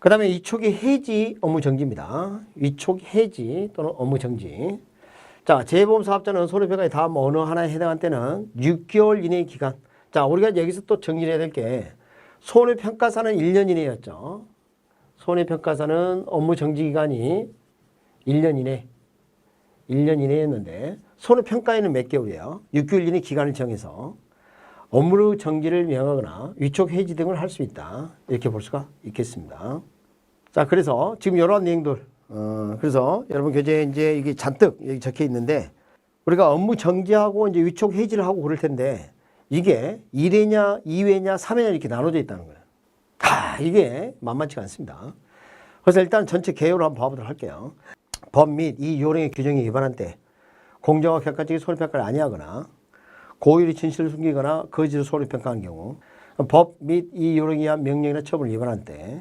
그 다음에 위촉이 해지 업무 정지입니다. 위촉 해지 또는 업무 정지. 자, 재보험 사업자는 손해평가에 다음 어느 하나에 해당한 때는 6개월 이내의 기간. 자, 우리가 여기서 또 정리해야 될 게 손해평가사는 1년 이내였죠. 손해평가사는 업무 정지 기간이 1년 이내, 1년 이내였는데 손해평가에는 몇 개월이에요? 6개월 이내 기간을 정해서 업무 정지를 명하거나 위촉 해지 등을 할 수 있다. 이렇게 볼 수가 있겠습니다. 자, 그래서 지금 이러한 내용들, 어, 그래서 여러분 교재에 이제 이게 잔뜩 여기 적혀 있는데 우리가 업무 정지하고 이제 위촉 해지를 하고 그럴 텐데 이게 1회냐, 2회냐, 3회냐 이렇게 나눠져 있다는 거예요. 아, 이게 만만치가 않습니다. 그래서 일단 전체 개요를 한번 봐보도록 할게요. 법 및 이 요령의 규정에 위반한 때 공정과 객관적인 손해평가를 아니하거나 고의로 진실을 숨기거나 거짓으로 손해평가한 경우 법 및이 의한 명령이나 처분을 위반한 때